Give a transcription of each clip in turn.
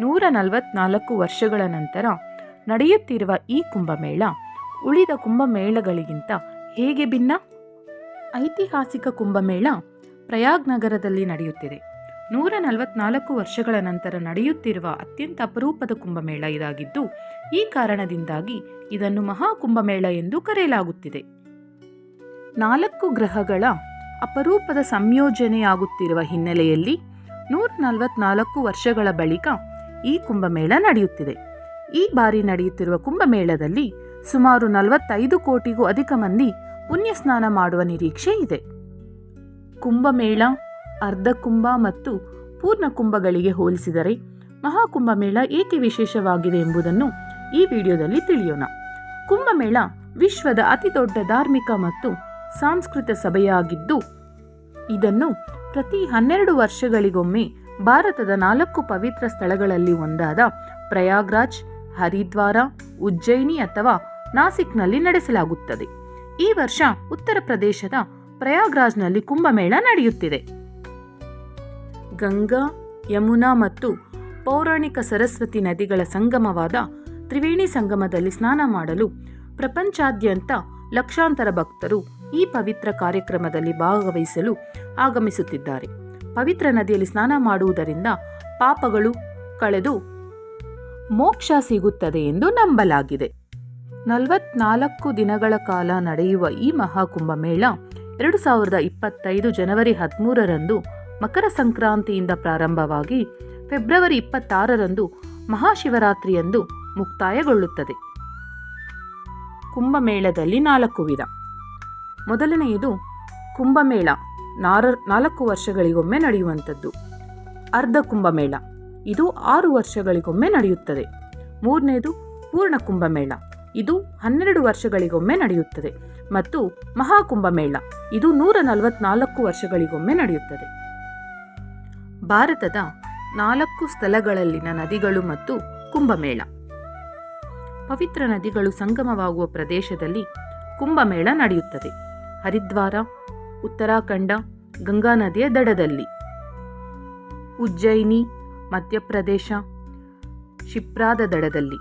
ನೂರ ನಲವತ್ನಾಲ್ಕು ವರ್ಷಗಳ ನಂತರ ನಡೆಯುತ್ತಿರುವ ಈ ಕುಂಭಮೇಳ ಉಳಿದ ಕುಂಭಮೇಳಗಳಿಗಿಂತ ಹೇಗೆ ಭಿನ್ನ? ಐತಿಹಾಸಿಕ ಕುಂಭಮೇಳ ಪ್ರಯಾಗ್ ನಗರದಲ್ಲಿ ನಡೆಯುತ್ತಿದೆ. ನೂರ ನಲವತ್ನಾಲ್ಕು ವರ್ಷಗಳ ನಂತರ ನಡೆಯುತ್ತಿರುವ ಅತ್ಯಂತ ಅಪರೂಪದ ಕುಂಭಮೇಳ ಇದಾಗಿದ್ದು, ಈ ಕಾರಣದಿಂದಾಗಿ ಇದನ್ನು ಮಹಾಕುಂಭಮೇಳ ಎಂದು ಕರೆಯಲಾಗುತ್ತಿದೆ. ನಾಲ್ಕು ಗ್ರಹಗಳ ಅಪರೂಪದ ಸಂಯೋಜನೆಯಾಗುತ್ತಿರುವ ಹಿನ್ನೆಲೆಯಲ್ಲಿ ನೂರ ನಲವತ್ನಾಲ್ಕು ವರ್ಷಗಳ ಬಳಿಕ ಈ ಕುಂಭಮೇಳ ನಡೆಯುತ್ತಿದೆ. ಈ ಬಾರಿ ನಡೆಯುತ್ತಿರುವ ಕುಂಭಮೇಳದಲ್ಲಿ ಸುಮಾರು ನಲವತ್ತೈದು ಕೋಟಿಗೂ ಅಧಿಕ ಮಂದಿ ಪುಣ್ಯ ಸ್ನಾನ ಮಾಡುವ ನಿರೀಕ್ಷೆ ಇದೆ. ಕುಂಭಮೇಳ, ಅರ್ಧ ಕುಂಭ ಮತ್ತು ಪೂರ್ಣ ಕುಂಭಗಳಿಗೆ ಹೋಲಿಸಿದರೆ ಮಹಾಕುಂಭಮೇಳ ಏಕೆ ವಿಶೇಷವಾಗಿದೆ ಎಂಬುದನ್ನು ಈ ವಿಡಿಯೋದಲ್ಲಿ ತಿಳಿಯೋಣ. ಕುಂಭಮೇಳ ವಿಶ್ವದ ಅತಿದೊಡ್ಡ ಧಾರ್ಮಿಕ ಮತ್ತು ಸಾಂಸ್ಕೃತಿಕ ಸಭೆಯಾಗಿದ್ದು, ಇದನ್ನು ಪ್ರತಿ ಹನ್ನೆರಡು ವರ್ಷಗಳಿಗೊಮ್ಮೆ ಭಾರತದ ನಾಲ್ಕು ಪವಿತ್ರ ಸ್ಥಳಗಳಲ್ಲಿ ಒಂದಾದ ಪ್ರಯಾಗ್ರಾಜ್, ಹರಿದ್ವಾರ, ಉಜ್ಜಯಿನಿ ಅಥವಾ ನಾಸಿಕ್ನಲ್ಲಿ ನಡೆಸಲಾಗುತ್ತದೆ. ಈ ವರ್ಷ ಉತ್ತರ ಪ್ರದೇಶದ ಪ್ರಯಾಗ್ರಾಜ್ನಲ್ಲಿ ಕುಂಭಮೇಳ ನಡೆಯುತ್ತಿದೆ. ಗಂಗಾ, ಯಮುನಾ ಮತ್ತು ಪೌರಾಣಿಕ ಸರಸ್ವತಿ ನದಿಗಳ ಸಂಗಮವಾದ ತ್ರಿವೇಣಿ ಸಂಗಮದಲ್ಲಿ ಸ್ನಾನ ಮಾಡಲು ಪ್ರಪಂಚಾದ್ಯಂತ ಲಕ್ಷಾಂತರ ಭಕ್ತರು ಈ ಪವಿತ್ರ ಕಾರ್ಯಕ್ರಮದಲ್ಲಿ ಭಾಗವಹಿಸಲು ಆಗಮಿಸುತ್ತಿದ್ದಾರೆ. ಪವಿತ್ರ ನದಿಯಲ್ಲಿ ಸ್ನಾನ ಮಾಡುವುದರಿಂದ ಪಾಪಗಳು ಕಳೆದು ಮೋಕ್ಷ ಸಿಗುತ್ತದೆ ಎಂದು ನಂಬಲಾಗಿದೆ. ನಲವತ್ನಾಲ್ಕು ದಿನಗಳ ಕಾಲ ನಡೆಯುವ ಈ ಮಹಾಕುಂಭಮೇಳ ಎರಡು ಸಾವಿರದ ಇಪ್ಪತ್ತೈದು ಜನವರಿ ಹದಿಮೂರರಂದು ಮಕರ ಸಂಕ್ರಾಂತಿಯಿಂದ ಪ್ರಾರಂಭವಾಗಿ ಫೆಬ್ರವರಿ ಇಪ್ಪತ್ತಾರರಂದು ಮಹಾಶಿವರಾತ್ರಿಯಂದು ಮುಕ್ತಾಯಗೊಳ್ಳುತ್ತದೆ. ಕುಂಭಮೇಳದಲ್ಲಿ ನಾಲ್ಕು ವಿಧ. ಮೊದಲನೆಯದು ಕುಂಭಮೇಳ ನಾರ ನಾಲ್ಕು ವರ್ಷಗಳಿಗೊಮ್ಮೆ ನಡೆಯುವಂಥದ್ದು. ಅರ್ಧ ಕುಂಭಮೇಳ. ಇದು ಆರು ವರ್ಷಗಳಿಗೊಮ್ಮೆ ನಡೆಯುತ್ತದೆ. ಮೂರನೇದು ಪೂರ್ಣ ಕುಂಭಮೇಳ. ಇದು ಹನ್ನೆರಡು ವರ್ಷಗಳಿಗೊಮ್ಮೆ ನಡೆಯುತ್ತದೆ. ಮತ್ತು ಮಹಾಕುಂಭಮೇಳ. ಇದು ನೂರ ನಲವತ್ನಾಲ್ಕು ವರ್ಷಗಳಿಗೊಮ್ಮೆ ನಡೆಯುತ್ತದೆ. ಭಾರತದ ನಾಲ್ಕು ಸ್ಥಳಗಳಲ್ಲಿನ ನದಿಗಳು ಮತ್ತು ಕುಂಭಮೇಳ. ಪವಿತ್ರ ನದಿಗಳು ಸಂಗಮವಾಗುವ ಪ್ರದೇಶದಲ್ಲಿ ಕುಂಭಮೇಳ ನಡೆಯುತ್ತದೆ. ಹರಿದ್ವಾರ ಉತ್ತರಾಖಂಡ, ಗಂಗಾ ನದಿಯ ದಡದಲ್ಲಿ. ಉಜ್ಜಯಿನಿ, ಮಧ್ಯಪ್ರದೇಶ, ಶಿಪ್ರಾದ ದಡದಲ್ಲಿ.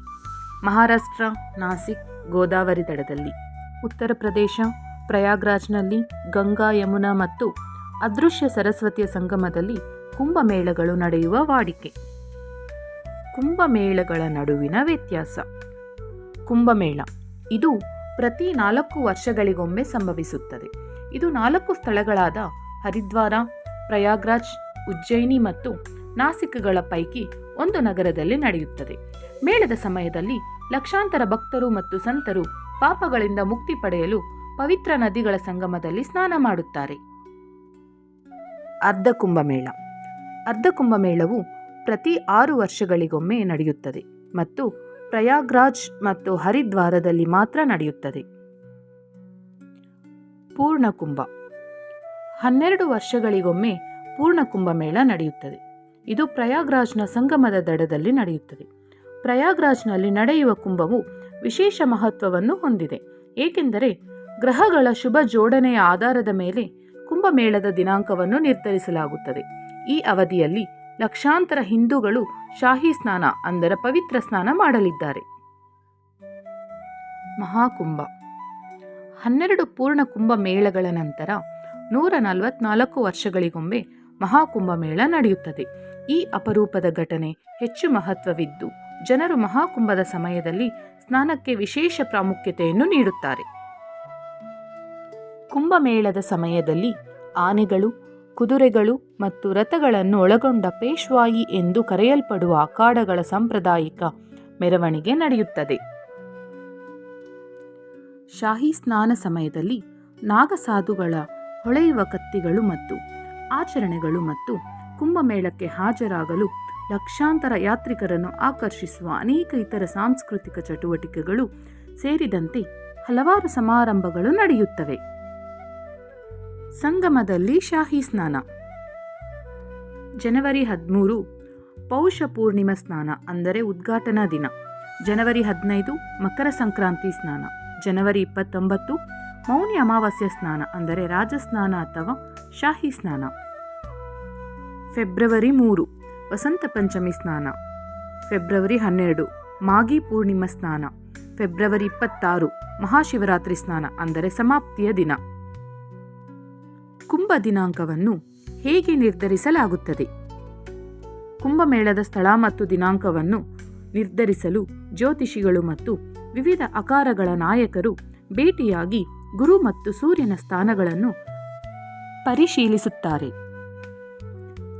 ಮಹಾರಾಷ್ಟ್ರ, ನಾಸಿಕ್, ಗೋದಾವರಿ ದಡದಲ್ಲಿ. ಉತ್ತರ ಪ್ರದೇಶ, ಪ್ರಯಾಗ್ರಾಜ್ನಲ್ಲಿ ಗಂಗಾ ಯಮುನಾ ಮತ್ತು ಅದೃಶ್ಯ ಸರಸ್ವತಿಯ ಸಂಗಮದಲ್ಲಿ ಕುಂಭಮೇಳಗಳು ನಡೆಯುವ ವಾಡಿಕೆ. ಕುಂಭಮೇಳಗಳ ನಡುವಿನ ವ್ಯತ್ಯಾಸ. ಕುಂಭಮೇಳ, ಇದು ಪ್ರತಿ ನಾಲ್ಕು ವರ್ಷಗಳಿಗೊಮ್ಮೆ ಸಂಭವಿಸುತ್ತದೆ. ಇದು ನಾಲ್ಕು ಸ್ಥಳಗಳಾದ ಹರಿದ್ವಾರ, ಪ್ರಯಾಗ್ರಾಜ್, ಉಜ್ಜಯಿನಿ ಮತ್ತು ನಾಸಿಕ್ಗಳ ಪೈಕಿ ಒಂದು ನಗರದಲ್ಲಿ ನಡೆಯುತ್ತದೆ. ಮೇಳದ ಸಮಯದಲ್ಲಿ ಲಕ್ಷಾಂತರ ಭಕ್ತರು ಮತ್ತು ಸಂತರು ಪಾಪಗಳಿಂದ ಮುಕ್ತಿ ಪಡೆಯಲು ಪವಿತ್ರ ನದಿಗಳ ಸಂಗಮದಲ್ಲಿ ಸ್ನಾನ ಮಾಡುತ್ತಾರೆ. ಅರ್ಧ ಕುಂಭಮೇಳ. ಅರ್ಧ ಕುಂಭಮೇಳವು ಪ್ರತಿ ಆರು ವರ್ಷಗಳಿಗೊಮ್ಮೆ ನಡೆಯುತ್ತದೆ ಮತ್ತು ಪ್ರಯಾಗ್ರಾಜ್ ಮತ್ತು ಹರಿದ್ವಾರದಲ್ಲಿ ಮಾತ್ರ ನಡೆಯುತ್ತದೆ. ಪೂರ್ಣ ಕುಂಭ ಹನ್ನೆರಡು ವರ್ಷಗಳಿಗೊಮ್ಮೆ ಪೂರ್ಣ ಕುಂಭಮೇಳ ನಡೆಯುತ್ತದೆ. ಇದು ಪ್ರಯಾಗ್ರಾಜ್ನ ಸಂಗಮದ ದಡದಲ್ಲಿ ನಡೆಯುತ್ತದೆ. ಪ್ರಯಾಗ್ರಾಜ್ನಲ್ಲಿ ನಡೆಯುವ ಕುಂಭವು ವಿಶೇಷ ಮಹತ್ವವನ್ನು ಹೊಂದಿದೆ. ಏಕೆಂದರೆ ಗ್ರಹಗಳ ಶುಭ ಜೋಡಣೆಯ ಆಧಾರದ ಮೇಲೆ ಕುಂಭಮೇಳದ ದಿನಾಂಕವನ್ನು ನಿರ್ಧರಿಸಲಾಗುತ್ತದೆ. ಈ ಅವಧಿಯಲ್ಲಿ ಲಕ್ಷಾಂತರ ಹಿಂದೂಗಳು ಶಾಹಿ ಸ್ನಾನ ಅಂದರೆ ಪವಿತ್ರ ಸ್ನಾನ ಮಾಡಲಿದ್ದಾರೆ. ಮಹಾಕುಂಭ. ಹನ್ನೆರಡು ಪೂರ್ಣ ಕುಂಭ ಮೇಳಗಳ ನಂತರ ನೂರ ನಲವತ್ನಾಲ್ಕು ವರ್ಷಗಳಿಗೊಮ್ಮೆ ಮಹಾಕುಂಭಮೇಳ ನಡೆಯುತ್ತದೆ. ಈ ಅಪರೂಪದ ಘಟನೆ ಹೆಚ್ಚು ಮಹತ್ವವಿದ್ದು, ಜನರು ಮಹಾಕುಂಭದ ಸಮಯದಲ್ಲಿ ಸ್ನಾನಕ್ಕೆ ವಿಶೇಷ ಪ್ರಾಮುಖ್ಯತೆಯನ್ನು ನೀಡುತ್ತಾರೆ. ಕುಂಭಮೇಳದ ಸಮಯದಲ್ಲಿ ಆನೆಗಳು ಕುದುರೆಗಳು ಮತ್ತು ರಥಗಳನ್ನು ಒಳಗೊಂಡ ಪೇಶ್ವಾಯಿ ಎಂದು ಕರೆಯಲ್ಪಡುವ ಅಖಾಡಗಳ ಸಾಂಪ್ರದಾಯಿಕ ಮೆರವಣಿಗೆ ನಡೆಯುತ್ತದೆ. ಶಾಹಿ ಸ್ನಾನ ಸಮಯದಲ್ಲಿ ನಾಗಸಾಧುಗಳ ಹೊಳೆಯುವ ಕತ್ತಿಗಳು ಮತ್ತು ಆಚರಣೆಗಳು ಮತ್ತು ಕುಂಭಮೇಳಕ್ಕೆ ಹಾಜರಾಗಲು ಲಕ್ಷಾಂತರ ಯಾತ್ರಿಕರನ್ನು ಆಕರ್ಷಿಸುವ ಅನೇಕ ಇತರ ಸಾಂಸ್ಕೃತಿಕ ಚಟುವಟಿಕೆಗಳು ಸೇರಿದಂತೆ ಹಲವಾರು ಸಮಾರಂಭಗಳು ನಡೆಯುತ್ತವೆ. ಸಂಗಮದಲ್ಲಿ ಶಾಹಿ ಸ್ನಾನ. ಜನವರಿ ಹದಿಮೂರು, ಪೌಷ ಪೂರ್ಣಿಮಾ ಸ್ನಾನ, ಅಂದರೆ ಉದ್ಘಾಟನಾ ದಿನ. ಜನವರಿ ಹದಿನೈದು, ಮಕರ ಸಂಕ್ರಾಂತಿ ಸ್ನಾನ. ಜನವರಿ ಇಪ್ಪತ್ತೊಂಬತ್ತು, ಮೌನಿ ಅಮಾವಾಸ್ಯ ಸ್ನಾನ, ಅಂದರೆ ರಾಜಸ್ನಾನ ಅಥವಾ ಶಾಹಿ ಸ್ನಾನ. ಫೆಬ್ರವರಿ ಮೂರು, ವಸಂತ ಪಂಚಮಿ ಸ್ನಾನ. ಫೆಬ್ರವರಿ ಹನ್ನೆರಡು ಮಾಗಿ ಪೂರ್ಣಿಮಾ ಸ್ನಾನ. ಫೆಬ್ರವರಿ ಇಪ್ಪತ್ತಾರು, ಮಹಾಶಿವರಾತ್ರಿ ಸ್ನಾನ, ಅಂದರೆ ಸಮಾಪ್ತಿಯ ದಿನ. ಕುಂಭ ದಿನಾಂಕವನ್ನು ಹೇಗೆ ನಿರ್ಧರಿಸಲಾಗುತ್ತದೆ? ಕುಂಭಮೇಳದ ಸ್ಥಳ ಮತ್ತು ದಿನಾಂಕವನ್ನು ನಿರ್ಧರಿಸಲು ಜ್ಯೋತಿಷಿಗಳು ಮತ್ತು ವಿವಿಧ ಅಕಾರಗಳ ನಾಯಕರು ಭೇಟಿಯಾಗಿ ಗುರು ಮತ್ತು ಸೂರ್ಯನ ಸ್ಥಾನಗಳನ್ನು ಪರಿಶೀಲಿಸುತ್ತಾರೆ.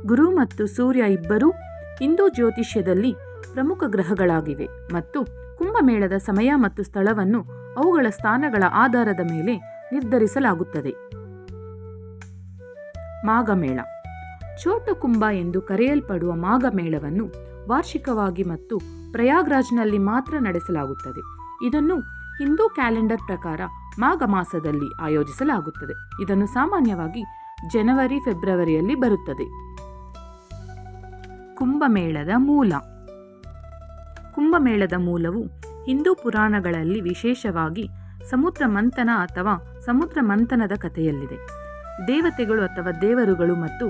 ಗುರು ಮತ್ತು ಸೂರ್ಯ ಇಬ್ಬರೂ ಹಿಂದೂ ಜ್ಯೋತಿಷ್ಯದಲ್ಲಿ ಪ್ರಮುಖ ಗ್ರಹಗಳಾಗಿವೆ ಮತ್ತು ಕುಂಭಮೇಳದ ಸಮಯ ಮತ್ತು ಸ್ಥಳವನ್ನು ಅವುಗಳ ಸ್ಥಾನಗಳ ಆಧಾರದ ಮೇಲೆ ನಿರ್ಧರಿಸಲಾಗುತ್ತದೆ. ಮಾಘಮೇಳ. ಚೋಟು ಕುಂಭ ಎಂದು ಕರೆಯಲ್ಪಡುವ ಮಾಘಮೇಳವನ್ನು ವಾರ್ಷಿಕವಾಗಿ ಮತ್ತು ಪ್ರಯಾಗ್ರಾಜ್ನಲ್ಲಿ ಮಾತ್ರ ನಡೆಸಲಾಗುತ್ತದೆ. ಇದನ್ನು ಹಿಂದೂ ಕ್ಯಾಲೆಂಡರ್ ಪ್ರಕಾರ ಮಾಘ ಮಾಸದಲ್ಲಿ ಆಯೋಜಿಸಲಾಗುತ್ತದೆ. ಇದನ್ನು ಸಾಮಾನ್ಯವಾಗಿ ಜನವರಿ, ಫೆಬ್ರವರಿಯಲ್ಲಿ ಬರುತ್ತದೆ. ಕುಂಭಮೇಳದ ಮೂಲ. ಕುಂಭಮೇಳದ ಮೂಲವು ಹಿಂದೂ ಪುರಾಣಗಳಲ್ಲಿ ವಿಶೇಷವಾಗಿ ಸಮುದ್ರ ಮಂಥನ ಅಥವಾ ಸಮುದ್ರ ಮಂಥನದ ಕಥೆಯಲ್ಲಿದೆ. ದೇವತೆಗಳು ಅಥವಾ ದೇವರುಗಳು ಮತ್ತು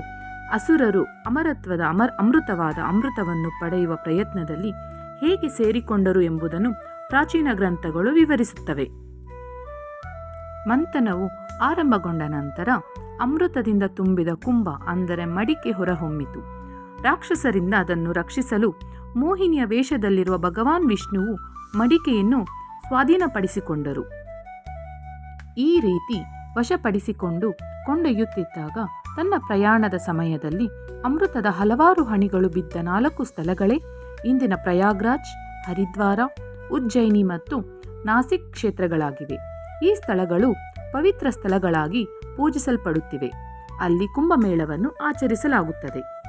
ಅಸುರರು ಅಮರತ್ವದ ಅಮರ್ ಅಮೃತವಾದ ಅಮೃತವನ್ನು ಪಡೆಯುವ ಪ್ರಯತ್ನದಲ್ಲಿ ಹೇಗೆ ಸೇರಿಕೊಂಡರು ಎಂಬುದನ್ನು ಪ್ರಾಚೀನ ಗ್ರಂಥಗಳು ವಿವರಿಸುತ್ತವೆ. ಮಂಥನವು ಆರಂಭಗೊಂಡ ನಂತರ ಅಮೃತದಿಂದ ತುಂಬಿದ ಕುಂಭ ಅಂದರೆ ಮಡಿಕೆ ಹೊರಹೊಮ್ಮಿತು. ರಾಕ್ಷಸರಿಂದ ಅದನ್ನು ರಕ್ಷಿಸಲು ಮೋಹಿನಿಯ ವೇಷದಲ್ಲಿರುವ ಭಗವಾನ್ ವಿಷ್ಣುವು ಮಡಿಕೆಯನ್ನು ಸ್ವಾಧೀನಪಡಿಸಿಕೊಂಡರು. ಈ ರೀತಿ ವಶಪಡಿಸಿಕೊಂಡು ಕೊಂಡೊಯ್ಯುತ್ತಿದ್ದಾಗ ತನ್ನ ಪ್ರಯಾಣದ ಸಮಯದಲ್ಲಿ ಅಮೃತದ ಹಲವಾರು ಹಣಿಗಳು ಬಿದ್ದ ನಾಲ್ಕು ಸ್ಥಳಗಳೇ ಇಂದಿನ ಪ್ರಯಾಗ್ರಾಜ್, ಹರಿದ್ವಾರ, ಉಜ್ಜಯಿನಿ ಮತ್ತು ನಾಸಿಕ್ ಕ್ಷೇತ್ರಗಳಾಗಿವೆ. ಈ ಸ್ಥಳಗಳು ಪವಿತ್ರ ಸ್ಥಳಗಳಾಗಿ ಪೂಜಿಸಲ್ಪಡುತ್ತಿವೆ. ಅಲ್ಲಿ ಕುಂಭಮೇಳವನ್ನು ಆಚರಿಸಲಾಗುತ್ತದೆ.